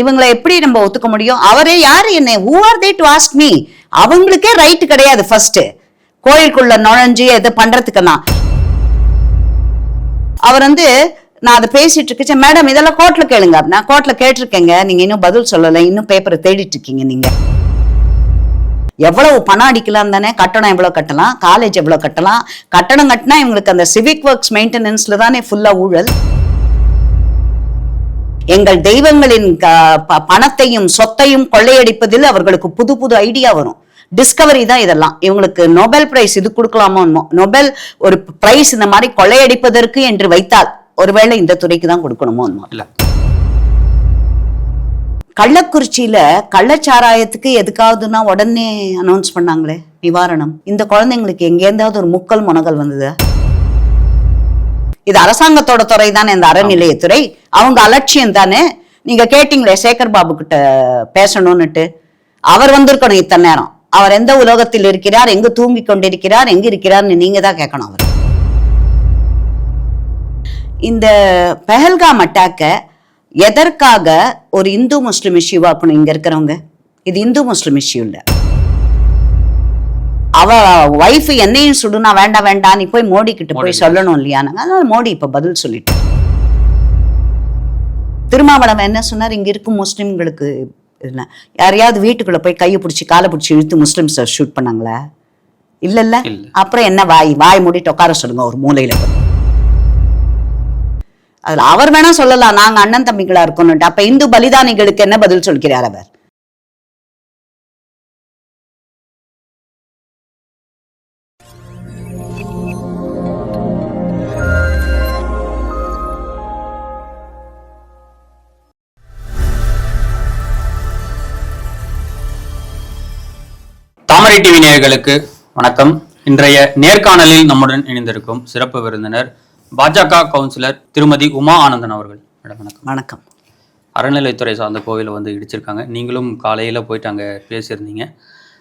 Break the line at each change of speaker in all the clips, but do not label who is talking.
இவங்களை எப்படி நம்ம ஒத்துக்க முடியும்? அவரே யாரு என்ன? Who are they to ask me அவங்களுக்கே ரைட் கிடையாது ஃபர்ஸ்ட் கோயிலுக்குள்ள நுழைஞ்சு எது பண்றதுக்கெல்லாம் அவர் வந்து நான் அதை பேசிட்டு இருக்கேன். மேடம் இதெல்லாம் கோர்ட்ல கேளுங்க. நான் கோர்ட்ல கேட்டிருக்கேங்க. நீங்க இன்னும் பதில் சொல்லலை. இன்னும் பேப்பரை தேடிட்டு இருக்கீங்க நீங்க. எவ்வளவு பணம் அடிக்கலாம் தானே? கட்டணம் எவ்வளவு கட்டலாம்? காலேஜ் எவ்வளவு கட்டலாம்? கட்டணம் கட்டினா இவங்களுக்கு அந்த சிவிக் ஒர்க்ஸ் மெயின்டெனன்ஸ்ல தானே ஃபுல்லா ஊழல்? எங்கள் தெய்வங்களின் பணத்தையும் சொத்தையும் கொள்ளையடிப்பதில் அவர்களுக்கு புது புது ஐடியா வரும். டிஸ்கவரி தான் இதெல்லாம். இவங்களுக்கு நோபல் பிரைஸ் இது கொடுக்கலாமோ. நோபல் ஒரு பிரைஸ் இந்த மாதிரி கொள்ளையடிப்பதற்கு என்று வைத்தால் ஒருவேளை இந்த துறைக்கு தான் கொடுக்கணுமோ.
இல்ல.
கள்ளக்குறிச்சியில கள்ளச்சாராயத்துக்கு எதுக்காவதுன்னா உடனே அனௌன்ஸ் பண்ணாங்களே நிவாரணம். இந்த குழந்தைங்களுக்கு எங்கேருந்தாவது ஒரு முக்கல் முனகல் வந்ததா? இது அரசாங்கத்தோட துறை தானே இந்த அறநிலையத்துறை. அவங்க அலட்சியம் தானே. நீங்க கேட்டீங்களே சேகர் பாபு கிட்ட பேசணும்னுட்டு. அவர் வந்திருக்கணும் இத்தனை நேரம். அவர் எந்த உலகத்தில் இருக்கிறார் எங்கு தூங்கி கொண்டிருக்கிறார் எங்க இருக்கிறார்னு நீங்க தான் கேட்கணும் அவர். இந்த பெஹல்காம் அட்டாக்க எதற்காக ஒரு இந்து முஸ்லிம் இஷ்யூவாக்கணும் இங்க இருக்கிறவங்க? இது இந்து முஸ்லிம் இஷ்யூ இல்லை. அவ ஒய்ஃப் என்னையும் சுடுனா வேண்டாம் வேண்டாம் நீ போய் மோடி கிட்ட போய் சொல்லணும் இல்லையா அதனால மோடி இப்ப பதில் சொல்லிட்டு. திருமாவளவன் என்ன சொன்னார்? இங்க இருக்கும் முஸ்லிம்களுக்கு இல்லை யாரையாவது வீட்டுக்குள்ள போய் கையை பிடிச்சி காலை பிடிச்சி இழுத்து முஸ்லிம்ஸ் ஷூட் பண்ணாங்களா? இல்ல இல்ல. அப்புறம் என்ன வாய்? வாய் மூடிட்டு உட்கார சொல்லுங்க ஒரு மூலையில. அதுல அவர் வேணா சொல்லலாம். நாங்க அண்ணன் தம்பிகளா இருக்கணும்ட்டு. அப்ப இந்து பலிதானிகளுக்கு என்ன பதில் சொல்கிறார் அவர்?
தாமரை டிவி நேயர்களுக்கு வணக்கம். இன்றைய நேர்காணலில் நம்முடன் இணைந்திருக்கும் சிறப்பு விருந்தினர் பாஜக கவுன்சிலர் திருமதி உமா ஆனந்தன் அவர்கள். வணக்கம்.
வணக்கம்.
அறநிலைத்துறை சார்ந்த கோவிலை வந்து இடிச்சிருக்காங்க. நீங்களும் காலையில போயிட்டு அங்க பேசியிருந்தீங்க.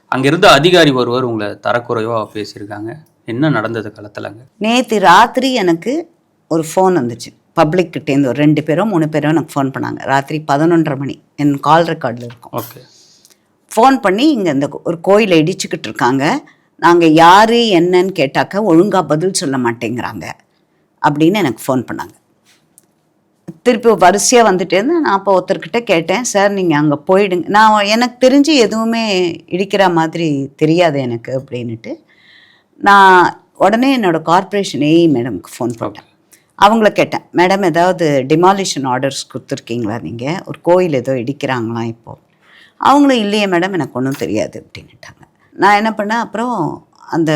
அங்க இருந்த அதிகாரி ஒருவர் உங்களை தரக்குறைவா பேசியிருக்காங்க. என்ன நடந்தது களத்துல அங்க?
நேத்து ராத்திரி எனக்கு ஒரு ஃபோன் வந்துச்சு. பப்ளிக் கிட்டேருந்து ஒரு ரெண்டு பேரோ மூணு பேரோ எனக்கு ஃபோன் பண்ணாங்க. ராத்திரி பதினொன்றரை மணி. என் கால் ரெக்கார்டில் இருக்கும்.
ஓகே
ஃபோன் பண்ணி இங்கே இந்த ஒரு கோயிலை இடிச்சுக்கிட்டு இருக்காங்க. நாங்கள் யார் என்னன்னு கேட்டாக்க ஒழுங்காக பதில் சொல்ல மாட்டேங்கிறாங்க. அப்படின்னு எனக்கு ஃபோன் பண்ணாங்க. திருப்பி வரிசையாக வந்துட்டே இருந்தேன் நான் அப்போ ஒருத்தர்கிட்ட கேட்டேன் சார் நீங்கள் அங்கே போயிடுங்க. நான் எனக்கு தெரிஞ்சு எதுவுமே இடிக்கிற மாதிரி தெரியாது எனக்கு அப்படின்னுட்டு. நான் உடனே என்னோட கார்ப்பரேஷன் ஏஇ மேடம்க்கு ஃபோன் போட்டேன் அவங்கள கேட்டேன் மேடம் ஏதாவது டிமாலிஷன் ஆர்டர்ஸ் கொடுத்துருக்கீங்களா நீங்கள் ஒரு கோயில் ஏதோ இடிக்கிறாங்களாம் இப்போது அவங்களும் இல்லையே மேடம் எனக்கு ஒன்றும் தெரியாது அப்படின்ட்டாங்க நான் என்ன பண்ணேன் அப்புறம் அந்த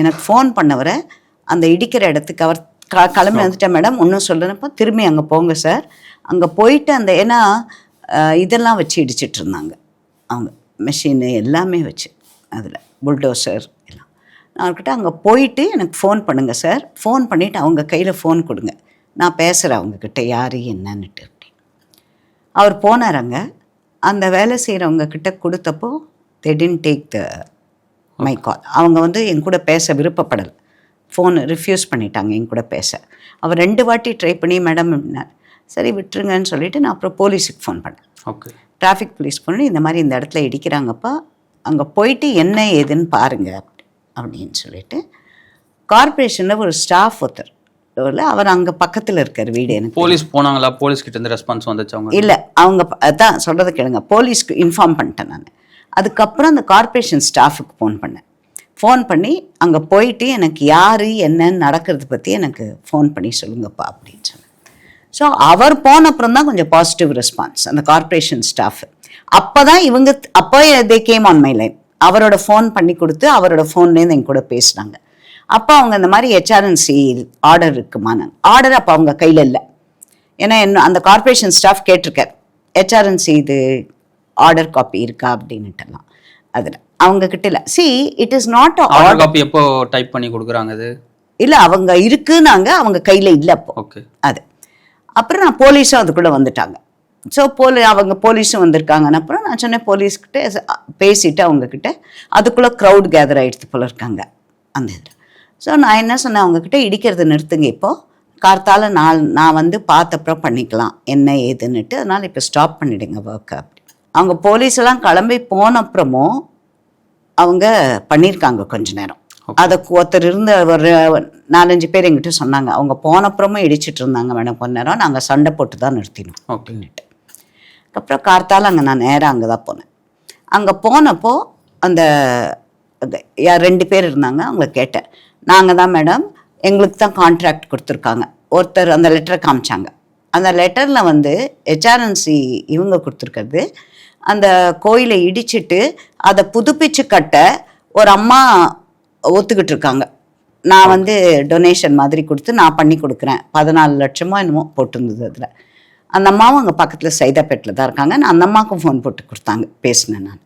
எனக்கு ஃபோன் பண்ணவரை அந்த இடிக்கிற இடத்துக்கு அவர் க கிளம்பி வந்துட்டேன் மேடம். ஒன்றும் சொல்லணுப்போ திரும்பி அங்கே போங்க சார். அங்கே போயிட்டு அந்த ஏன்னா இதெல்லாம் வச்சு இடிச்சிட்டு இருந்தாங்க. அவங்க மெஷினு எல்லாமே வச்சு அதில் புல்டோசர் எல்லாம். நான் அவர்கிட்ட அங்கே போயிட்டு எனக்கு ஃபோன் பண்ணுங்கள் சார். ஃபோன் பண்ணிவிட்டு அவங்க கையில் ஃபோன் கொடுங்க. நான் பேசுகிறேன் அவங்கக்கிட்ட யார் என்னன்னுட்டு அப்படின்னு. அவர் போனார் அங்கே. அந்த வேலை செய்கிறவங்க கிட்ட கொடுத்தப்போ didn't டேக் த மை கால் அவங்க வந்து என் கூட பேச விருப்பப்படலை. ஃபோன் ரிஃப்யூஸ் பண்ணிட்டாங்க என் கூட பேச. அவர் ரெண்டு வாட்டி ட்ரை பண்ணி மேடம் அப்படின்னார். சரி விட்டுருங்கன்னு சொல்லிட்டு நான் அப்புறம் போலீஸுக்கு ஃபோன் பண்ணேன்.
ஓகே
டிராஃபிக் போலீஸ் பண்ணி இந்த மாதிரி இந்த இடத்துல இடிக்கிறாங்கப்பா. அங்கே போயிட்டு என்ன ஏதுன்னு பாருங்க அப்படி- அப்படின்னு சொல்லிட்டு கார்ப்பரேஷனில் ஒரு ஸ்டாஃப் ஒருத்தர். இல்ல, அவர் அங்கே பக்கத்தில் இருக்கார் வீடு எனக்கு
போலீஸ் போனாங்களா? போலீஸ் கிட்ட இருந்து ரெஸ்பான்ஸ் வந்துச்சு அவங்க
இல்லை அவங்க அதான் சொல்கிறத கேளுங்க. போலீஸ்க்கு இன்ஃபார்ம் பண்ணிட்டேன் நான். அதுக்கப்புறம் அந்த கார்ப்பரேஷன் ஸ்டாஃபுக்கு ஃபோன் பண்ணேன். ஃபோன் பண்ணி அங்கே போயிட்டு எனக்கு யார் என்னன்னு நடக்கிறது பற்றி எனக்கு ஃபோன் பண்ணி சொல்லுங்கப்பா அப்படின்னு சொன்னேன். ஸோ அவர் போன அப்புறம் தான் கொஞ்சம் பாசிட்டிவ் ரெஸ்பான்ஸ் அந்த கார்ப்பரேஷன் ஸ்டாஃப் அப்போ தான் இவங்க அப்போ they came on my line அவரோட ஃபோன் பண்ணி கொடுத்து அவரோட ஃபோன்லேருந்து என் கூட பேசினாங்க. அப்போ அவங்க இந்த மாதிரி ஹெச்ஆர்என்சி ஆர்டர் இருக்குமானாங்க ஆர்டர் அப்போ அவங்க கையில் இல்லை. ஏன்னா என்ன அந்த கார்ப்பரேஷன் ஸ்டாஃப் கேட்டிருக்கார் ஹெச்ஆர்என்சி இது ஆர்டர் காப்பி இருக்கா அப்படின்னுட்டெல்லாம். அதில் அவங்க கிட்ட இல்லை. See it is not
order copy எப்போ டைப் பண்ணி கொடுக்குறாங்க அது?
இல்லை அவங்க இருக்குன்னாங்க அவங்க கையில் இல்லை அப்போ.
ஓகே
அது. அப்புறம் நான் போலீஸும் அதுக்குள்ளே வந்துட்டாங்க. ஸோ போலி அவங்க போலீஸும் வந்திருக்காங்கன்னு அப்புறம் நான் சொன்னேன் போலீஸ்கிட்ட பேசிட்டு அவங்கக்கிட்ட அதுக்குள்ளே க்ரௌட் கேதர் ஆகிடுது போல இருக்காங்க அந்த இதில். ஸோ நான் என்ன சொன்னேன்? அவங்கக்கிட்ட இடிக்கிறத நிறுத்துங்க இப்போ. கார்த்தால நான் நான் வந்து பார்த்தப்புறம் பண்ணிக்கலாம். என்ன ஏதுன்னுட்டு அதனால் இப்போ ஸ்டாப் பண்ணிடுங்க ஒர்க்கை அப்படி அவங்க போலீஸ் எல்லாம் கிளம்பி போன அப்புறமும் அவங்க பண்ணியிருக்காங்க கொஞ்ச நேரம். அதை ஒருத்தர் இருந்த ஒரு நாலஞ்சு பேர் எங்கிட்ட சொன்னாங்க. அவங்க போனப்புறமும் இடிச்சிட்டு இருந்தாங்க மேடம் கொஞ்ச நேரம். நாங்கள் சண்டை போட்டு தான் நிறுத்தினோம். அப்படின்ட்டு அப்புறம் கார்த்தால அங்கே நான் நேராக அங்கே தான் போனேன். அங்கே போனப்போ அந்த ரெண்டு பேர் இருந்தாங்க. அவங்கள கேட்டேன். நாங்கள் தான் மேடம் எங்களுக்கு தான் கான்ட்ராக்ட் கொடுத்துருக்காங்க. ஒருத்தர் அந்த லெட்டரை காமிச்சாங்க. அந்த லெட்டரில் வந்து ஹெச்ஆர்என்சி இவங்க கொடுத்துருக்கிறது. அந்த கோயிலை இடிச்சிட்டு அதை புதுப்பிச்சு கட்ட ஒரு அம்மா ஒத்துக்கிட்டு இருக்காங்க. நான் வந்து டொனேஷன் மாதிரி கொடுத்து நான் பண்ணி கொடுக்குறேன். பதினாலு லட்சமோ என்னமோ போட்டிருந்தது அதில். அந்த அம்மாவும் அங்கே பக்கத்தில் சைதாப்பேட்டில் தான் இருக்காங்க. நான் அந்த அம்மாவுக்கும் ஃபோன் போட்டு கொடுத்தாங்க. பேசினேன் நான்.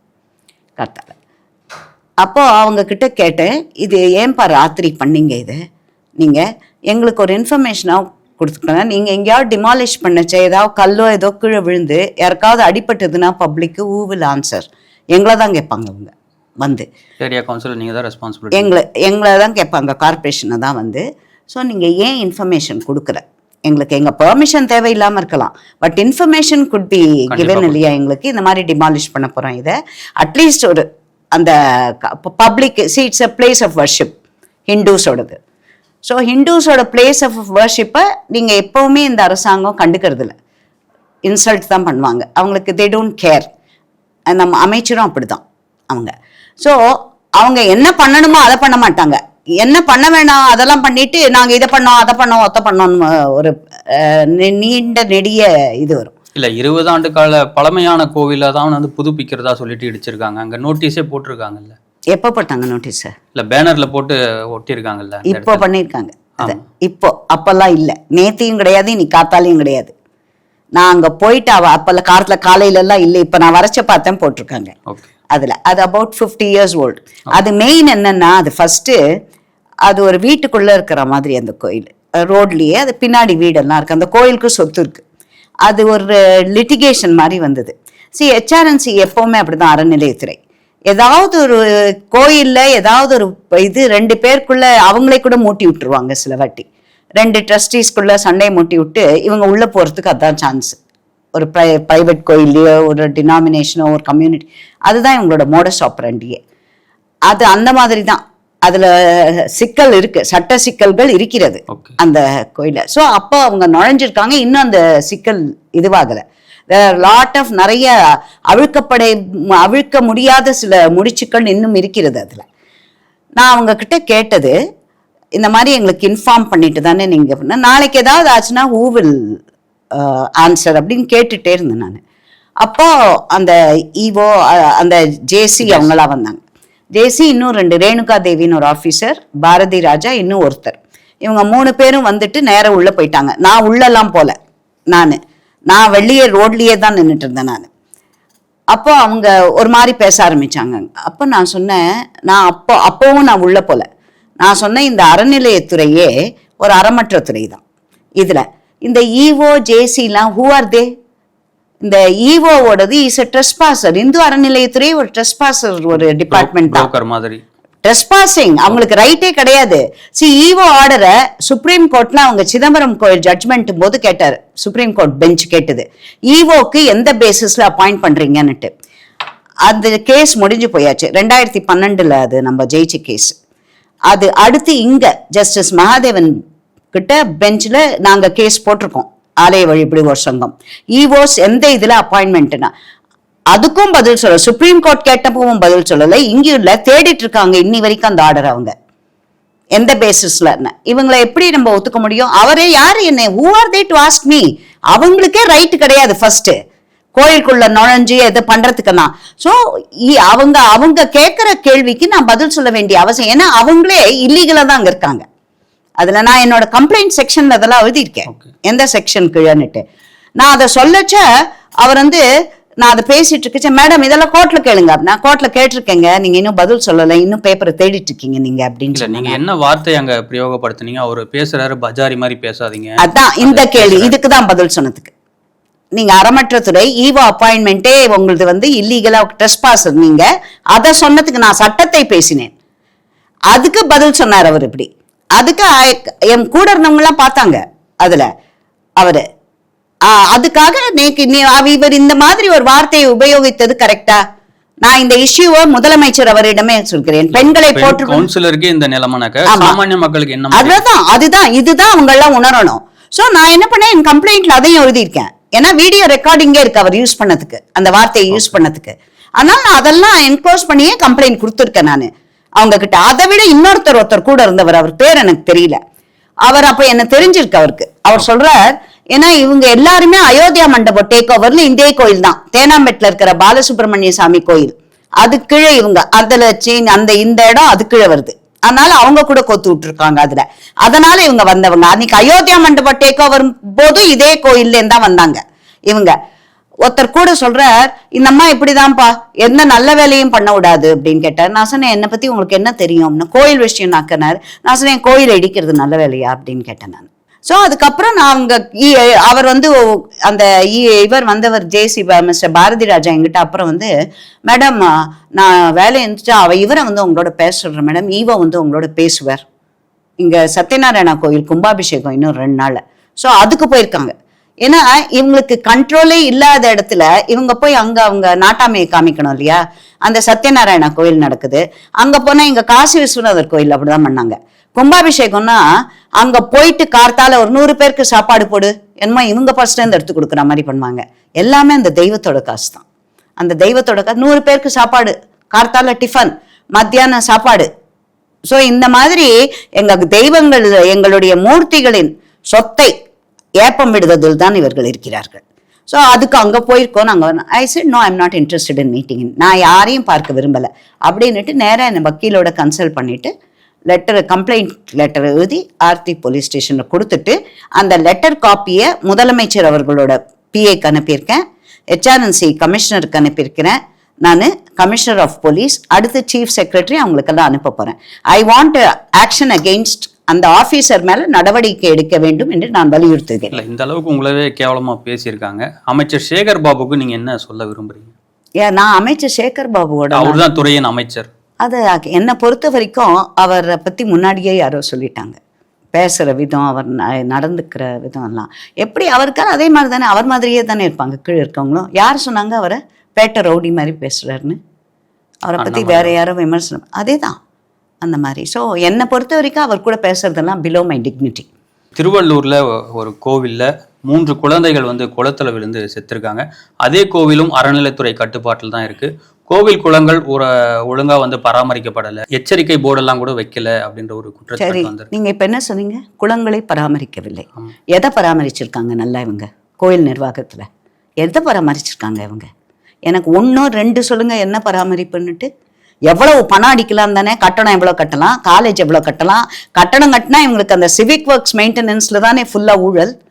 கரெக்டாக அப்போ அவங்க கிட்ட கேட்டேன் இது ஏன்பா ராத்திரி பண்ணீங்க இது? நீங்கள் எங்களுக்கு ஒரு இன்ஃபர்மேஷனாக கொடுத்துக்கோங்க. நீங்கள் எங்கேயாவது டிமாலிஷ் பண்ணச்சே ஏதாவது கல்லோ ஏதோ கீழே விழுந்து யாருக்காவது அடிபட்டதுன்னா பப்ளிக்கு ஊ வில் ஆன்சர் எங்களை தான் கேட்பாங்க அவங்க வந்து.
ஏரியா கவுன்சிலர் நீங்கள் தான் ரெஸ்பான்சிபிலிட்டி
எங்களை எங்களை தான் கேட்பாங்க கார்ப்பரேஷனை தான் வந்து. ஸோ நீங்கள் ஏன் இன்ஃபர்மேஷன் கொடுக்குற எங்களுக்கு எங்கள் பெர்மிஷன் தேவையில்லாமல் இருக்கலாம். But information could be given இல்லையா எங்களுக்கு? இந்த மாதிரி டிமாலிஷ் பண்ண போகிறோம் இதை. அட்லீஸ்ட் ஒரு அந்த public see it's a place of worship ஹிந்துஸோடது so ஹிந்துஸோட பிளேஸ் ஆஃப் வர்ஷிப்பை நீங்கள் எப்போவுமே இந்த அரசாங்கம் கண்டுக்கிறது இல்லை இன்சல்ட் தான் பண்ணுவாங்க. அவங்களுக்கு தே டோன்ட் கேர் நம்ம அமைச்சரும் அப்படிதான் அவங்க. ஸோ அவங்க என்ன பண்ணணுமோ அதை பண்ண மாட்டாங்க. என்ன பண்ண வேணாம் அதெல்லாம் பண்ணிட்டு நாங்கள் இதை பண்ணோம் அதை பண்ணோம் ஒத்த பண்ணோம்னு ஒரு நீண்ட நெடிய இது வரும்.
இல்லை இருபது ஆண்டு கால பழமையான கோவிலை தான் வந்து புதுப்பிக்கிறதா சொல்லிட்டு இடிச்சிருக்காங்க. அங்கே நோட்டீஸே போட்டிருக்காங்கல்ல.
எப்போ போட்டாங்க நோட்டீஸை?
இல்லை பேனரில் போட்டு ஒட்டியிருக்காங்கல்ல
இப்போ பண்ணியிருக்காங்க. அதை இப்போ அப்பெல்லாம் இல்லை. நேத்தியும் கிடையாது இன்னைக்கு காத்தாலையும் கிடையாது. நான் அங்கே போயிட்டு அவ அப்போல்லாம் காலத்தில் காலையிலலாம் இல்லை. இப்போ நான் வரைச்ச பார்த்தேன் போட்டிருக்காங்க. அதில் அது அபவுட் ஃபிஃப்டி இயர்ஸ் ஓல்டு அது மெயின் என்னன்னா அது ஃபஸ்ட்டு அது ஒரு வீட்டுக்குள்ளே இருக்கிற மாதிரி அந்த கோயில். ரோட்லேயே அது பின்னாடி வீடெல்லாம் இருக்குது அந்த கோயிலுக்கு சொத்து இருக்குது அது ஒரு லிட்டிகேஷன் மாதிரி வந்தது. சி ஹெச்ஆர்என்சி எப்போவுமே அப்படிதான் அறநிலையத்துறை. ஏதாவது ஒரு கோயிலில் ஏதாவது ஒரு இது ரெண்டு பேருக்குள்ள அவங்களே கூட மூட்டி விட்டுருவாங்க சில வாட்டி. ரெண்டு ட்ரஸ்டீஸ்க்குள்ள சண்டையை மூட்டி விட்டு இவங்க உள்ளே போகிறதுக்கு அதுதான் சான்ஸ் ஒரு ப்ரை ப்ரைவேட் கோயில்லையோ ஒரு டினாமினேஷனோ ஒரு கம்யூனிட்டி அதுதான் இவங்களோட மோடஸ் ஆப்ரண்டியே அது அந்த மாதிரி தான் அதில் சிக்கல் இருக்கு சட்ட சிக்கல்கள் இருக்கிறது அந்த கோயில ஸோ அப்போ அவங்க நுழைஞ்சிருக்காங்க. இன்னும் அந்த சிக்கல் இதுவாகலை. லாட் ஆஃப் நிறைய அவிழ்க்கப்படை அவிழ்க்க முடியாத சில முடிச்சுக்கள் இன்னும் இருக்கிறது அதில். நான் அவங்க கிட்ட கேட்டது இந்த மாதிரி எங்களுக்கு இன்ஃபார்ம் பண்ணிட்டு தானே நீங்கள் பண்ண நாளைக்கு ஏதாவது ஆச்சுன்னா will ஆன்சர் அப்படின்னு கேட்டுட்டே இருந்தேன் நான். அப்போ அந்த ஈவோ அந்த ஜேசி அவங்களாம் வந்தாங்க. ஜேசி இன்னும் ரெண்டு ரேணுகா தேவின்னு ஒரு ஆஃபீஸர் பாரதி ராஜா இன்னும் ஒருத்தர். இவங்க மூணு பேரும் வந்துட்டு நேராக உள்ள போயிட்டாங்க. நான் உள்ளெல்லாம் போல. நான். நான் வெளியே ரோட்லயே தான் நின்றுட்டு இருந்தேன் நான். அப்போ அவங்க ஒரு மாதிரி பேச ஆரம்பிச்சாங்க. அப்போ நான் சொன்னேன் நான் அப்போ அப்போவும் நான் உள்ள போல. நான் சொன்னேன் இந்த அறநிலையத்துறையே ஒரு அறமற்ற துறை தான் இதுல இந்த E ஈஓ ஜேசிலாம் ஹூ ஆர் தே இந்த ஈஓவோடது இஸ் அ ட்ரெஸ்பாசர் இந்து அறநிலையத்துறை ஒரு ட்ரெஸ்பாசர் ஒரு டிபார்ட்மெண்ட் தான்.
மாதிரி.
ட்ரெஸ்பாசிங் அவங்களுக்கு ரைட்டே கிடையாது. சி ஈவோ ஆர்டரை சுப்ரீம் கோர்ட்ல அவங்க சிதம்பரம் கோயில் ஜட்ஜ்மெண்ட் போது கேட்டாரு. சுப்ரீம் கோர்ட் பெஞ்ச் கேட்டது. ஈவோக்கு எந்த பேசிஸ்ல அப்பாயிண்ட் பண்றீங்கன்னுட்டு. அந்த கேஸ் முடிஞ்சு போயாச்சு. ரெண்டாயிரத்தி பன்னெண்டுல அது நம்ம ஜெயிச்ச கேஸ் அது அடுத்து இங்க ஜஸ்டிஸ் மகாதேவன் கிட்ட பெஞ்சில் நாங்க கேஸ் போட்டிருக்கோம். ஆலய வழிபடுவோர் சங்கம். இஓஸ் எந்த இதுல அப்பாயின்மெண்ட்னா அதுக்கும் பதில் சொல்ல சுப்ரீம் கோர்ட் கேட்டப்பவும் பதில் சொல்லலை. இங்கேயும் இல்ல தேடிட்டு இருக்காங்க இன்னி வரைக்கும் அந்த ஆர்டர் அவங்க. எந்த பேசிஸ்ல இவங்களை எப்படி நம்ம ஒத்துக்க முடியும்? அவரே யாரு என்ன? Who are they to ask me அவங்களுக்கே ரைட்டு கிடையாது ஃபர்ஸ்ட் கோயிலுக்குள்ள நுழைஞ்சு எது பண்றதுக்குன்னா. ஸோ அவங்க அவங்க கேட்குற கேள்விக்கு நான் பதில் சொல்ல வேண்டிய அவசியம். ஏன்னா அவங்களே இல்லீகலாக தான் அங்கே இருக்காங்க. அதுல நான் என்னோட கம்ப்ளைண்ட் செக்ஷன்ல அதெல்லாம் எழுதியிருக்கேன். எந்த செக்ஷன் கீழன்னுட்டு. நான் அதை சொல்லச்ச அவர் வந்து நான் அதை பேசிட்டு இருக்கச்ச மேடம் இதெல்லாம் கோர்ட்ல கேளுங்க. நான் கோர்ட்ல கேட்டிருக்கேங்க. நீங்க இன்னும் பதில் சொல்லலை. இன்னும் பேப்பரை தேடிட்டு இருக்கீங்க நீங்க அப்படின்னு.
நீங்க என்ன வார்த்தை அங்க பிரயோகப்படுத்துனீங்க? அவர் பேசுறாரு பஜாரி மாதிரி பேசாதீங்க.
அதான் இந்த கேள்வி. இதுக்கு தான் பதில் சொன்னதுக்கு. நீங்க அறமற்ற துறை ஈவோ அப்பாயின்மெண்ட்டே உங்களுது வந்து இல்லீகலா ட்ரெஸ்பாசர் நீங்க. அதை சொன்னதுக்கு நான் சட்டத்தை பேசினேன். அதுக்கு பதில் சொன்னார் அவர் இப்படி. அதுக்கு என் கூட இருந்தவங்க எல்லாம் பார்த்தாங்க அதுல. அவரு. அதுக்காக நீக்கு நீ இவர் இந்த மாதிரி ஒரு வார்த்தையை உபயோகித்தது கரெக்டா நான் இந்த இஷ்யூவை முதலமைச்சர் அவரிடமே சொல்கிறேன். பெண்களை
பெண்
போற்று
கவுன்சிலருக்கே இந்த நிலைமைனாக்க. சாமானிய மக்களுக்கு என்ன?
அதுதான் அதுதான் இதுதான் அவங்க எல்லாம் உணரணும். சோ நான் என்ன பண்ணேன்? என் கம்ப்ளைண்ட்ல அதையும் எழுதியிருக்கேன். ஏன்னா வீடியோ ரெக்கார்டிங்கே இருக்கு அவர் யூஸ் பண்ணதுக்கு. அந்த வார்த்தையை யூஸ் பண்ணதுக்கு. அதனால நான் அதெல்லாம் என்க்ளோஸ் பண்ணியே கம்ப்ளைண்ட் கொடுத்துருக்கேன் நான். அவங்க கிட்ட அதை விட இன்னொருத்தர் ஒருத்தர் கூட இருந்தவர் அவர் பேர் எனக்கு தெரியல. அவர் அப்ப என்ன தெரிஞ்சிருக்கு அவருக்கு. அவர் சொல்றார் ஏன்னா இவங்க எல்லாருமே அயோத்தியா மண்டபம் டேக் ஓவர்ல இந்திய கோயில் தான். தேனாம்பேட்டில் இருக்கிற பாலசுப்ரமணிய சாமி கோயில். அது கீழே இவங்க அதுல சீன் அந்த இந்த இடம் அது கீழே வருது. அதனால அவங்க கூட கொத்து விட்டுருக்காங்க அதுல. அதனால இவங்க வந்தவங்க. அன்னைக்கு அயோத்தியா மண்டபம் டேக் ஓவர் போதும் இதே கோயில்ல தான் வந்தாங்க. இவங்க ஒருத்தர் கூட சொல்றார் இந்த அம்மா இப்படிதான்ப்பா எந்த நல்ல வேலையும் பண்ண விடாது அப்படின்னு கேட்டார். நான் சொன்னேன் என்னை பத்தி உங்களுக்கு என்ன தெரியும்னு. கோயில் விஷயம் நாக்கினார். நான் சொன்னேன் கோயில் இடிக்கிறது நல்ல வேலையா அப்படின்னு கேட்டேன் நான். ஸோ அதுக்கப்புறம் நான் அவங்க இ- அவர் வந்து அந்த இ- இவர் வந்தவர் ஜேசி மிஸ்டர் பாரதி ராஜா என்கிட்ட அப்புறம் வந்து மேடம் நான் வேலை இருந்துச்சு? அவ இவரை வந்து உங்களோட பேச மேடம். ஈவோ வந்து உங்களோட பேசுவார். இங்கே சத்யநாராயணா கோயில் கும்பாபிஷேகம் இன்னும் ரெண்டு நாள் ஸோ அதுக்கு போயிருக்காங்க. ஏன்னா இவங்களுக்கு கண்ட்ரோலே இல்லாத இடத்துல இவங்க போய் அங்க அவங்க நாட்டாமையை காமிக்கணும் இல்லையா? அந்த சத்யநாராயணா கோயில் நடக்குது. அங்க போனா இங்க காசி விஸ்வநாதர் கோயில் அப்படிதான் பண்ணாங்க. கும்பாபிஷேகம்னா அங்க போயிட்டு கார்த்தால ஒரு நூறு பேருக்கு சாப்பாடு போடு. என்னமோ இவங்க ஃபர்ஸ்ட் இருந்து எடுத்து கொடுக்குற மாதிரி பண்ணுவாங்க. எல்லாமே அந்த தெய்வத்தோட காசு தான் அந்த தெய்வத்தோட காசு நூறு பேருக்கு சாப்பாடு. கார்த்தால டிஃபன் மத்தியானம் சாப்பாடு. ஸோ இந்த மாதிரி எங்க தெய்வங்கள் எங்களுடைய மூர்த்திகளின் சொத்தை ஏப்பம் விடுவதில் தான் இவர்கள் இருக்கிறார்கள். ஸோ அதுக்கு அங்கே போயிருக்கோம். நாங்கள் I said no I'm not interested in meeting நான் யாரையும் பார்க்க விரும்பலை. அப்படின்னுட்டு நேராக என்னை வக்கீலோட கன்சல்ட் பண்ணிட்டு லெட்டர் கம்ப்ளைண்ட் லெட்டர் எழுதி ஆர்த்தி போலீஸ் ஸ்டேஷனில் கொடுத்துட்டு அந்த லெட்டர் காப்பியை முதலமைச்சர் அவர்களோட பிஏக்கு அனுப்பியிருக்கேன். ஹெச்ஆர்என்சி கமிஷனருக்கு அனுப்பியிருக்கிறேன். நான் கமிஷனர் ஆஃப் போலீஸ் அடுத்து சீஃப் செக்ரட்டரி அவங்களுக்கெல்லாம் அனுப்ப போகிறேன் ஐ வாண்ட் ஆக்ஷன் அகெயின்ஸ்ட் அந்த ஆபீசர் மேல நடவடிக்கை எடுக்க வேண்டும் என்று நான் வலியுறுத்துகிறேன்.
இந்த அளவுக்கு உங்களவே கேவலமா பேசியிருக்காங்க. அமைச்சர் சேகர் பாபுக்கு நீங்க என்ன சொல்ல விரும்புறீங்க?
ஏன் நான் அமைச்சர் சேகர் பாபுவோட
அவர்தான் துறையின் அமைச்சர்.
அது என்னை பொறுத்த வரைக்கும் அவரை பற்றி முன்னாடியே யாரோ சொல்லிட்டாங்க. பேசுகிற விதம் அவர் நடந்துக்கிற விதம் எல்லாம். எப்படி அவருக்கான அதே மாதிரி தானே அவர் மாதிரியே தானே இருப்பாங்க கீழே இருக்கவங்களும். யார் சொன்னாங்க அவரை? பேட்டை ரவுடி மாதிரி பேசுகிறாருன்னு அவரை பற்றி வேற யாரோ விமர்சனம். அதே தான் அந்த மாதிரி. ஸோ என்னை பொறுத்த வரைக்கும் அவர் கூட பேசுறதெல்லாம் பிலோ மை டிக்னிட்டி
திருவள்ளூர்ல ஒரு கோவில்ல மூன்று குழந்தைகள் வந்து குளத்துல விழுந்து செத்துருக்காங்க. அதே கோவிலும் அறநிலைத்துறை கட்டுப்பாட்டில் தான் இருக்கு. கோவில் குளங்கள் ஒரு ஒழுங்கா வந்து பராமரிக்கப்படல. எச்சரிக்கை போர்டெல்லாம் கூட வைக்கல அப்படின்ற ஒரு குற்றச்சாட்டு வந்திருக்கு.
நீங்க இப்ப என்ன சொன்னீங்க? குளங்களை பராமரிக்கவில்லை. எதை பராமரிச்சிருக்காங்க நல்லா இவங்க? கோயில் நிர்வாகத்துல. எதை பராமரிச்சிருக்காங்க இவங்க? எனக்கு ஒண்ணோ ரெண்டு சொல்லுங்க என்ன பராமரிப்புன்னுட்டு. எவ்வளவு பணம் அடிக்கலாம் தானே? கட்டணம் எவ்வளவு கட்டலாம்? காலேஜ் எவ்வளவு கட்டலாம்? கட்டணம் கட்டினா இவங்களுக்கு அந்த சிவிக் ஒர்க்ஸ் மெயின்டெனன்ஸ்ல தானே ஃபுல்லா ஊழல்.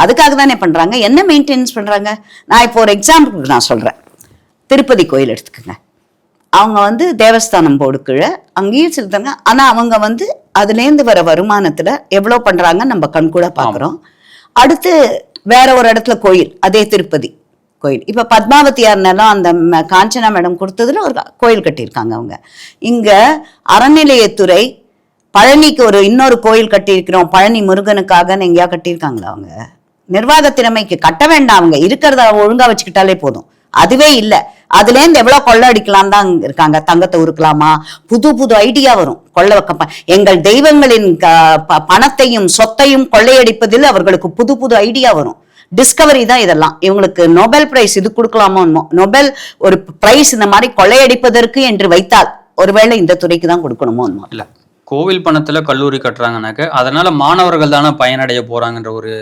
அதுக்காக தானே பண்றாங்க? என்ன மெயின்டெனன்ஸ் பண்றாங்க? நான் இப்போ ஒரு எக்ஸாம்பிளுக்கு நான் சொல்றேன். திருப்பதி கோயில் எடுத்துக்கோங்க. அவங்க வந்து தேவஸ்தானம் போர்டு கீழே அங்கேயும் செலுத்தாங்க ஆனா அவங்க வந்து அதுலேருந்து வர வருமானத்துல எவ்வளவு பண்றாங்கன்னு நம்ம கண்கூட பாக்குறோம். அடுத்து வேற ஒரு இடத்துல கோயில் அதே திருப்பதி. கோயில். இப்போ பத்மாவதியார் நிலம் அந்த காஞ்சனா மேடம் கொடுத்ததுல ஒரு கோயில் கட்டியிருக்காங்க அவங்க. இங்கே அறநிலையத்துறை பழனிக்கு ஒரு இன்னொரு கோயில் கட்டியிருக்கிறோம். பழனி முருகனுக்காக எங்கேயா கட்டியிருக்காங்களா அவங்க? நிர்வாக திறமைக்கு கட்ட வேண்டாம் அவங்க. இருக்கிறத ஒழுங்கா வச்சுக்கிட்டாலே போதும். அதுவே இல்லை. அதுலேருந்து எவ்வளோ கொள்ளை அடிக்கலாம் தான் இருக்காங்க. தங்கத்தை உருக்கலாமா? புது புது ஐடியா வரும். கொள்ளை வைக்க எங்கள் தெய்வங்களின் க- பணத்தையும் சொத்தையும் கொள்ளையடிப்பதில் அவர்களுக்கு புது புது ஐடியா வரும். டிஸ்கவரி தான் இதெல்லாம். இவங்களுக்கு நோபல் பிரைஸ் இது கொடுக்கலாமோ. நோபல் ஒரு பிரைஸ் இந்த மாதிரி கொள்ளையடிப்பதற்கு என்று வைத்தால் ஒருவேளை இந்த துறைக்கு தான் கொடுக்கணுமோ.
இல்ல. கோவில் பணத்துல கல்லூரி கட்டுறாங்கனாக்க அதனால மாணவர்கள் தானே பயனடைய போறாங்கன்ற ஒரு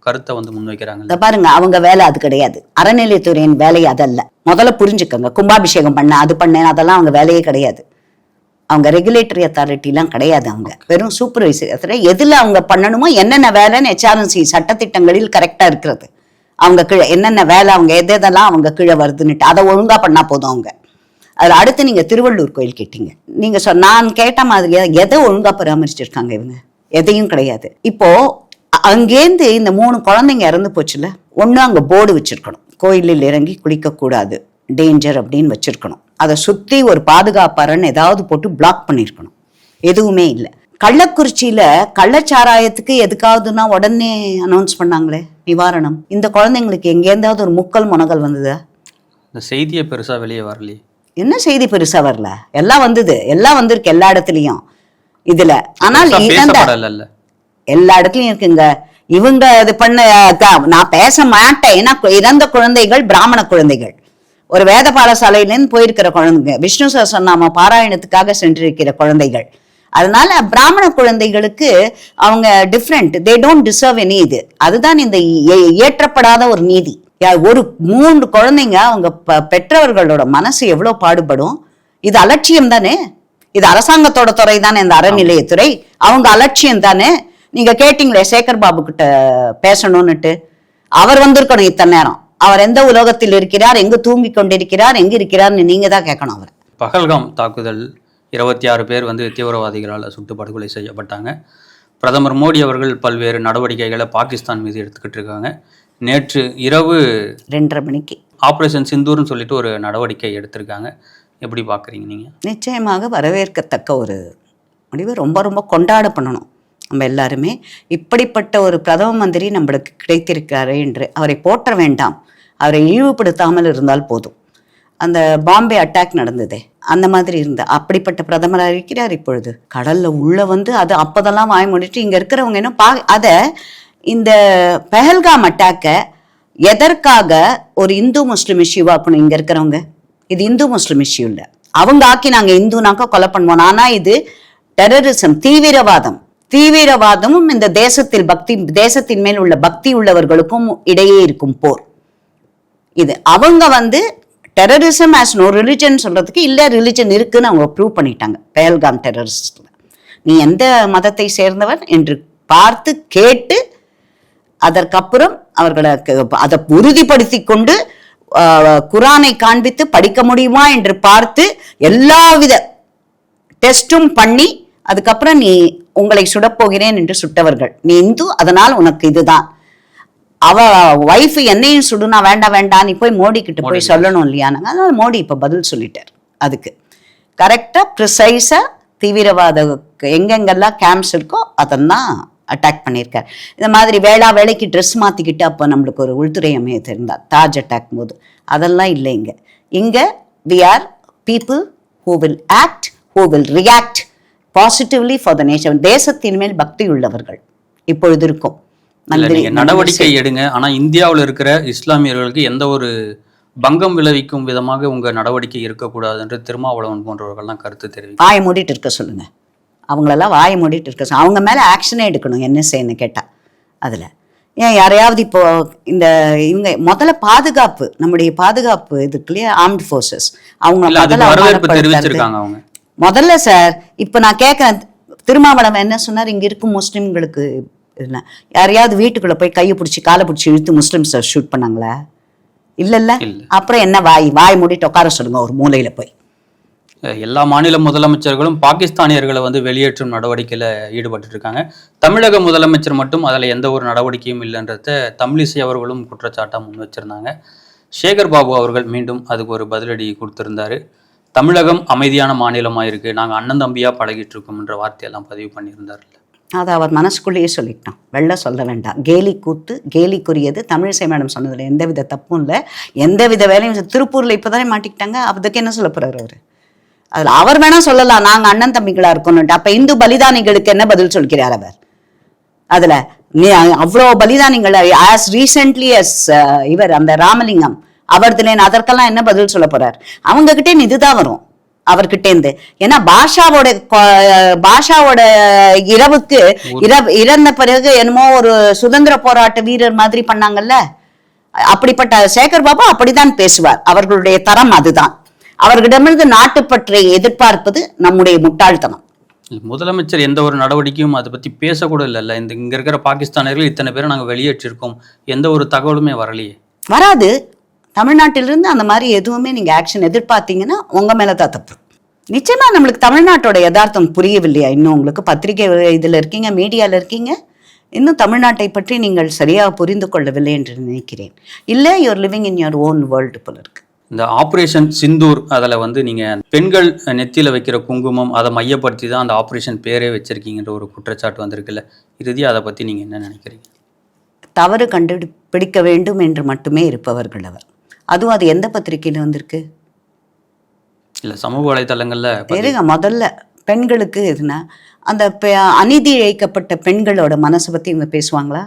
கருத்தை வந்து முன்வைக்கிறாங்க
பாருங்க அவங்க வேலை அது கிடையாது. அறநிலையத்துறையின் வேலை அதல்ல. முதல்ல புரிஞ்சுக்கோங்க. கும்பாபிஷேகம் பண்ண அது பண்ணேன் அதெல்லாம் அவங்க வேலையே கிடையாது. அவங்க ரெகுலேட்டரி அத்தாரிட்டிலாம் கிடையாது அவங்க. வெறும் சூப்பர்வைசர் எதில் அவங்க பண்ணணுமோ என்னென்ன வேலைன்னு ஹெச்ஆர்என்சி சட்டத்திட்டங்களில் கரெக்டாக இருக்கிறது. அவங்க கீழே என்னென்ன வேலை அவங்க எது எதெல்லாம் அவங்க கீழே வருதுன்னுட்டு அதை ஒழுங்காக பண்ணால் போதும் அவங்க. அதில் அடுத்து நீங்கள் திருவள்ளூர் கோயில் கேட்டீங்க. நீங்கள் சொ நான் கேட்ட மாதிரி எதை ஒழுங்காக பராமரிச்சிருக்காங்க இவங்க? எதையும் கிடையாது. இப்போது அங்கேருந்து இந்த மூணு குழந்தைங்க இறந்து போச்சுல ஒன்று அங்கே போர்டு வச்சிருக்கணும். கோயிலில் இறங்கி குளிக்கக்கூடாது. டேஞ்சர் அப்படின்னு வச்சிருக்கணும். அதை சுத்தி ஒரு பாதுகாப்பாரன்னு ஏதாவது போட்டு பிளாக் பண்ணியிருக்கணும் எதுவுமே இல்லை. கள்ளக்குறிச்சியில கள்ளச்சாராயத்துக்கு எதுக்காவதுன்னா உடனே அனௌன்ஸ் பண்ணாங்களே நிவாரணம். இந்த குழந்தைங்களுக்கு எங்கேருந்தாவது ஒரு முக்கல் முனகல் வந்ததா?
இந்த செய்தியை பெருசா வெளியே வரலையே.
என்ன செய்தி பெருசா வரல? எல்லாம் வந்தது. எல்லாம் வந்திருக்கு எல்லா இடத்துலயும். இதுல. ஆனால் எல்லா இடத்துலயும் இருக்குங்க. இவங்க இது பண்ண நான் பேச மாட்டேன். ஏன்னா இறந்த குழந்தைகள் பிராமண குழந்தைகள். ஒரு வேத பாடசாலையிலேருந்து போயிருக்கிற குழந்தைங்க. விஷ்ணு சஹஸ்ரநாம பாராயணத்துக்காக சென்றிருக்கிற குழந்தைகள். அதனால பிராமண குழந்தைகளுக்கு அவங்க different they don't deserve any இது. அதுதான் இந்த ஏ- இயற்றப்படாத ஒரு நீதி. ஒரு மூன்று குழந்தைங்க அவங்க ப- பெற்றவர்களோட மனசு எவ்வளவு பாடுபடும்? இது அலட்சியம் தானே? இது அரசாங்கத்தோட துறை தானே இந்த அறநிலையத்துறை? அவங்க அலட்சியம் தானே? நீங்க கேட்டீங்களே சேகர் பாபு கிட்ட பேசணும்னுட்டு அவர் வந்திருக்கணும் இத்தனை நேரம். அவர் எந்த உலகத்தில் இருக்கிறார் எங்கு தூங்கி கொண்டிருக்கிறார் எங்க இருக்கிறார்னு நீங்க தான் கேட்கணும் அவர்.
பகல்காம் தாக்குதல் இருபத்தி ஆறு பேர் வந்து தீவிரவாதிகளால் சுட்டு படுகொலை செய்யப்பட்டாங்க. பிரதமர் மோடி அவர்கள் பல்வேறு நடவடிக்கைகளை பாகிஸ்தான் மீது எடுத்துக்கிட்டு இருக்காங்க. நேற்று இரவு
ரெண்டரை மணிக்கு.
ஆப்ரேஷன் சிந்தூர்னு சொல்லிட்டு ஒரு நடவடிக்கை எடுத்திருக்காங்க. எப்படி பார்க்குறீங்க நீங்கள்
நிச்சயமாக வரவேற்கத்தக்க ஒரு முடிவு. ரொம்ப ரொம்ப கொண்டாட பண்ணணும் நம்ம எல்லாருமே இப்படிப்பட்ட ஒரு பிரதம மந்திரி நம்மளுக்கு கிடைத்திருக்காரு என்று அவரை போற்ற வேண்டாம். அவரை இழிவுபடுத்தாமல் இருந்தால் போதும். அந்த பாம்பே அட்டாக் நடந்ததே. அந்த மாதிரி இருந்த அப்படிப்பட்ட பிரதமராக இருக்கிறார் இப்பொழுது. கடல்ல உள்ள வந்து அது அப்போதெல்லாம் வாய் மூடிட்டு இங்க இருக்கிறவங்க என்ன பா அதை இந்த பெஹல்காம் அட்டாக்கை எதற்காக ஒரு இந்து முஸ்லிம் இஷ்யூ ஆக்கணும் இங்க இருக்கிறவங்க? இது இந்து முஸ்லிம் இஷ்யூ இல்லை. அவங்க ஆக்கி நாங்க இந்துனாக்கா கொலை பண்ணுவோம் ஆனா இது டெரரிசம் தீவிரவாதம். தீவிரவாதமும் இந்த தேசத்தில் பக்தி தேசத்தின் மேல் உள்ள பக்தி உள்ளவர்களுக்கும் இடையே இருக்கும் போர். இது அவங்க வந்து டெரரிசம் ஆஸ் நோ ரிலிஜன் சொல்றதுக்கு இல்லை ரிலிஜன் இருக்குன்னு அவங்க ப்ரூவ் பண்ணிட்டாங்க. பேல்காம் டெரரிஸ்ட்ல நீ எந்த மதத்தை சேர்ந்தவன் என்று பார்த்து கேட்டு அதற்கப்புறம் அவர்களை அதை உறுதிப்படுத்தி கொண்டு குரானை காண்பித்து படிக்க முடியுமா என்று பார்த்து எல்லாவித டெஸ்டும் பண்ணி அதுக்கப்புறம் நீ உங்களை சுடப்போகிறேன் என்று சுட்டவர்கள். நீ இந்து அதனால் உனக்கு இதுதான். அவ ஒய்ஃப் என்னையும் சுடுனா வேண்டாம் வேண்டாம் நீ போய் மோடி கிட்ட போய் சொல்லணும் இல்லையா? நாங்க அதனால மோடி இப்ப பதில் சொல்லிட்டார். அதுக்கு. கரெக்டா ப்ரிசைஸா தீவிரவாத எங்கெங்கெல்லாம் கேம்ப்ஸ் இருக்கோ அதெல்லாம் அட்டாக் பண்ணியிருக்கார். இந்த மாதிரி வேளா வேலைக்கு ட்ரெஸ் மாத்திக்கிட்டு அப்போ நம்மளுக்கு ஒரு உள்துறை அமையத்து இருந்தார் தாஜ் அட்டாக் போது. அதெல்லாம் இல்லை இங்க. இங்க we are people who will act who will react positively for the nation தேசத்தின் மேல் பக்தி உள்ளவர்கள் இப்பொழுது இருக்கும்.
நடவடிக்கை எடுங்க. ஆனா இந்தியாவில் இருக்கிற இஸ்லாமியர்களுக்கு எந்த ஒரு பங்கம் விளைவிக்கும் விதமாக உங்க நடவடிக்கை இருக்கக்கூடாது என்று திருமாவளவன் போன்றவர்கள்லாம் கருத்து தெரிவிக்க
வாயை மூடிட்டு இருக்க சொல்லுங்க. அவங்களெல்லாம் வாயை மூடிட்டு இருக்க அவங்க மேல ஆக்ஷனே எடுக்கணும் என்ன செய்யணும் கேட்டா. அதுல. ஏன் யாரையாவது இப்போ இந்த இவங்க முதல்ல பாதுகாப்பு நம்முடைய பாதுகாப்பு இது இல்லையா ஆர்ம்ட் ஃபோர்ஸஸ் அவங்க. முதல்ல சார் இப்போ நான் கேட்குறேன் திருமாவளவன் என்ன சொன்னார்? இங்க இருக்கும் முஸ்லிம்களுக்கு இல்லை. யாரையாவது வீட்டுக்குள்ள போய் கையை பிடிச்சி காலை பிடிச்சி இழுத்து முஸ்லிம்ஸை ஷூட் பண்ணாங்களா? இல்லைல்ல?
இல்ல.
அப்புறம் என்ன வாய்? வாய் மூடிட்டு உட்கார சொல்லுங்க ஒரு மூலையில போய்.
எல்லா மாநில முதலமைச்சர்களும் பாகிஸ்தானியர்களை வந்து வெளியேற்றும் நடவடிக்கையில ஈடுபட்டு இருக்காங்க தமிழக முதலமைச்சர் மட்டும் அதுல எந்த ஒரு நடவடிக்கையும் இல்லைன்றத தமிழிசை அவர்களும் குற்றச்சாட்டா முன் வச்சிருந்தாங்க. சேகர் பாபு அவர்கள் மீண்டும் அதுக்கு ஒரு பதிலடி கொடுத்திருந்தாரு. தமிழகம் அமைதியான மாநிலமாக இருக்கு நாங்கள் அண்ணன் தம்பியாக பழகிட்டு இருக்கோம்ன்ற வார்த்தையெல்லாம் பதிவு பண்ணியிருந்தார்ல
அதை அவர் மனசுக்குள்ளேயே சொல்லிட்டான். வெளில சொல்ல வேண்டாம். கேலி கூத்து கேலிக்குரியது. தமிழிசை மேடம் சொன்னதில்லை எந்த வித தப்பும் இல்லை. எந்த வித வேலையும் திருப்பூரில் இப்போ இப்போதானே மாட்டிக்கிட்டாங்க. அதுக்கு என்ன சொல்ல போகிறார் அவர்? அதில் அவர் வேணால் சொல்லலாம். நாங்கள் அண்ணன் தம்பிகளாக இருக்கணும்ட்டு. அப்போ இந்து பலிதானிகளுக்கு என்ன பதில் சொல்கிறார் அவர்? அதில் நீ அவ்வளோ பலிதானிகள். ஆஸ் ரீசெண்ட்லி அஸ் இவர் அந்த ராமலிங்கம் அவர்துல அதற்கெல்லாம் என்ன பதில் சொல்ல போறார்? அவங்க கிட்டே இதுதான் வரும். அவர்கிட்ட இருந்து. ஏன்னா பாஷாவோட பாஷாவோட இரவுக்கு இரவு இறந்த பிறகு என்னமோ ஒரு சுதந்திர போராட்ட வீரர் மாதிரி பண்ணாங்கல்ல? அப்படிப்பட்ட சேகர் பாபு அப்படித்தான் பேசுவார். அவர்களுடைய தரம் அதுதான். அவர்களிடமிருந்து நாட்டுப்பற்றை எதிர்பார்ப்பது நம்முடைய முட்டாள்தனம்.
முதலமைச்சர் எந்த ஒரு நடவடிக்கையும் அதை பத்தி பேசக்கூட இல்லைல்ல. இந்த இங்க இருக்கிற பாகிஸ்தானியர்கள் இத்தனை பேரை நாங்க வெளியேற்றிருக்கோம். எந்த ஒரு தகவலுமே வரலையே.
வராது. தமிழ்நாட்டிலிருந்து அந்த மாதிரி எதுவுமே நீங்க ஆக்ஷன் எதிர்பார்த்தீங்கன்னா உங்க மேல தான் தப்பு. நிச்சயமா நம்மளுக்கு தமிழ்நாட்டோட யதார்த்தம் புரியவில்லையா? இன்னும் உங்களுக்கு பத்திரிகை இதுல இருக்கீங்க மீடியால இருக்கீங்க. இன்னும் தமிழ்நாட்டை பற்றி நீங்கள் சரியாக புரிந்து கொள்ளவில்லை என்று நினைக்கிறேன். இல்லை you're living in your own world போல இருக்கு.
இந்த ஆப்ரேஷன் சிந்தூர் அதில் வந்து நீங்கள் பெண்கள் நெத்தியில் வைக்கிற குங்குமம் அதை மையப்படுத்தி தான் அந்த ஆப்ரேஷன் பேரே வச்சிருக்கீங்கன்ற ஒரு குற்றச்சாட்டு வந்திருக்குல்ல. இறுதியாக அதை பற்றி நீங்கள் என்ன நினைக்கிறீங்க?
தவறு கண்டுபிடிக்க வேண்டும் என்று மட்டுமே இருப்பவர்கள் அவர். அதுவும் அது எந்த பத்திரிக்கையில் வந்திருக்கு?
இல்லை சமூக வலைத்தளங்களில்
இருங்க முதல்ல பெண்களுக்கு எதுனா அந்த அநீதி இழைக்கப்பட்ட பெண்களோட மனசை பற்றி இவங்க பேசுவாங்களா?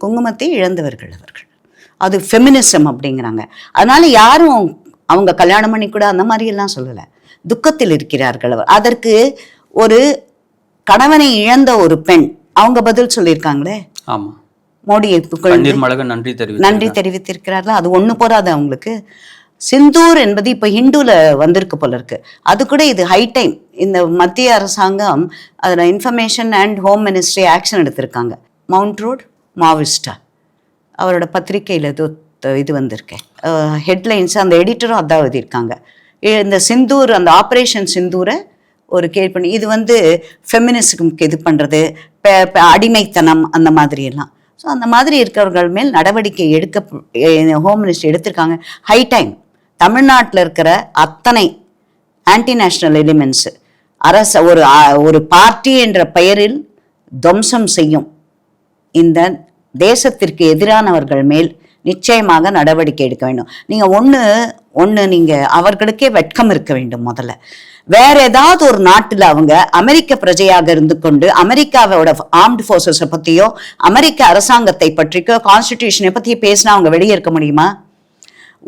குங்குமத்தை இழந்தவர்கள் அவர்கள். அது ஃபெமினிசம் அப்படிங்கிறாங்க. அதனால யாரும் அவங்க கல்யாணம் பண்ணி கூட அந்த மாதிரி எல்லாம் சொல்லலை. துக்கத்தில் இருக்கிறார்கள் அவர். அதற்கு ஒரு கணவனை இழந்த ஒரு பெண் அவங்க பதில் சொல்லியிருக்காங்களே?
ஆமாம்
மோடியை
மலக நன்றி
நன்றி தெரிவித்திருக்கிறார்களா. அது ஒண்ணு போறாது அவங்களுக்கு. சிந்தூர் என்பது இப்ப ஹிந்துல வந்திருக்கு போல இருக்கு. அது கூட இது ஹை டைம் இந்த மத்திய அரசாங்கம் அதில் information and home ministry action எடுத்திருக்காங்க. மவுண்ட் ரோட் மாவிஸ்டா அவரோட பத்திரிக்கையில் இது இது வந்திருக்கேன் ஹெட்லைன்ஸ் அந்த எடிட்டரும் அதான் எழுதியிருக்காங்க. இந்த சிந்தூர் அந்த ஆப்ரேஷன் சிந்தூரை ஒரு கேள்வி பண்ணி இது வந்து ஃபெமினிஸ்டுக்கு இது பண்ணுறது அடிமைத்தனம் அந்த மாதிரி எல்லாம். ஸோ அந்த மாதிரி இருக்கிறவர்கள் மேல் நடவடிக்கை எடுக்க ஹோம் மினிஸ்டர் எடுத்திருக்காங்க. ஹை டைம் தமிழ்நாட்டில் இருக்கிற அத்தனை ஆன்டி நேஷனல் எலிமெண்ட்ஸு அரச ஒரு ஒரு பார்ட்டி என்ற பெயரில் துவம்சம் செய்யும். இந்த தேசத்திற்கு எதிரானவர்கள் மேல் நிச்சயமாக நடவடிக்கை எடுக்க வேண்டும். நீங்க ஒண்ணு ஒண்ணு நீங்க அவர்களுக்கே வெட்கம் இருக்க வேண்டும் முதல்ல. வேற ஏதாவது ஒரு நாட்டுல அவங்க அமெரிக்க பிரஜையாக இருந்து கொண்டு அமெரிக்காவோட ஆர்ம்டு ஃபோர்ஸஸை பத்தியோ அமெரிக்க அரசாங்கத்தை பற்றியோ கான்ஸ்டிடியூஷனை பத்தி பேசினா அவங்க வெளியே இருக்க முடியுமா?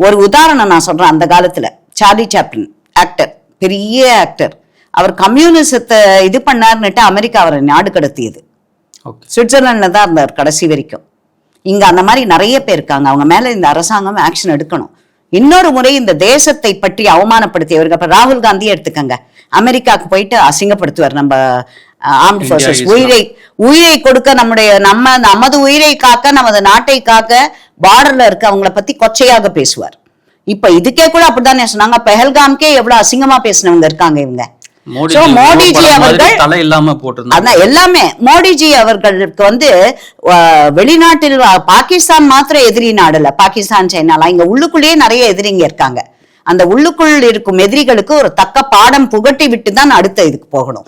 ஒரு உதாரணம் நான் சொல்றேன். அந்த காலத்துல சார்லி சாப்ளின் ஆக்டர் பெரிய ஆக்டர் அவர் கம்யூனிசத்தை இது பண்ணாருன்னுட்டு அமெரிக்கா அவரை நாடு கடத்தியது.
ஓகே
சுவிட்சர்லாண்டில் தான் இருந்தார் கடைசி வரைக்கும். இங்க அந்த மாதிரி நிறைய பேர் இருக்காங்க. அவங்க மேல இந்த அரசாங்கம் ஆக்ஷன் எடுக்கணும். இன்னொரு முறை இந்த தேசத்தை பற்றி அவமானப்படுத்தியவர்கள் அப்ப ராகுல் காந்தியை எடுத்துக்கங்க. அமெரிக்காவுக்கு போயிட்டு அசிங்கப்படுத்துவார் நம்ம ஆர்ம்டு ஃபோர்ஸஸ் உயிரை உயிரை கொடுக்க நம்முடைய நம்ம நமது உயிரை காக்க நமது நாட்டை காக்க பார்டர்ல இருக்க அவங்கள பத்தி கொச்சையாக பேசுவார். இப்ப இதுக்கே கூட அப்படித்தானே சொன்னாங்க. பெஹல்காம்கே எவ்வளவு அசிங்கமா பேசினவங்க இருக்காங்க இவங்க. மோடிஜி அவர்கள்
தலை இல்லாம போட்டிருந்தாங்க.
எல்லாமே. மோடிஜி அவர்களுக்கு வந்து வெளிநாட்டில் பாகிஸ்தான் மாத்திரம் எதிரி நாடுல பாகிஸ்தான் சைனாலாம். இங்க உள்ளுக்குள்ளேயே நிறைய எதிரிங்க இருக்காங்க. அந்த உள்ளுக்குள் இருக்கும் எதிரிகளுக்கு ஒரு தக்க பாடம் புகட்டி விட்டு தான் அடுத்த இதுக்கு போகணும்.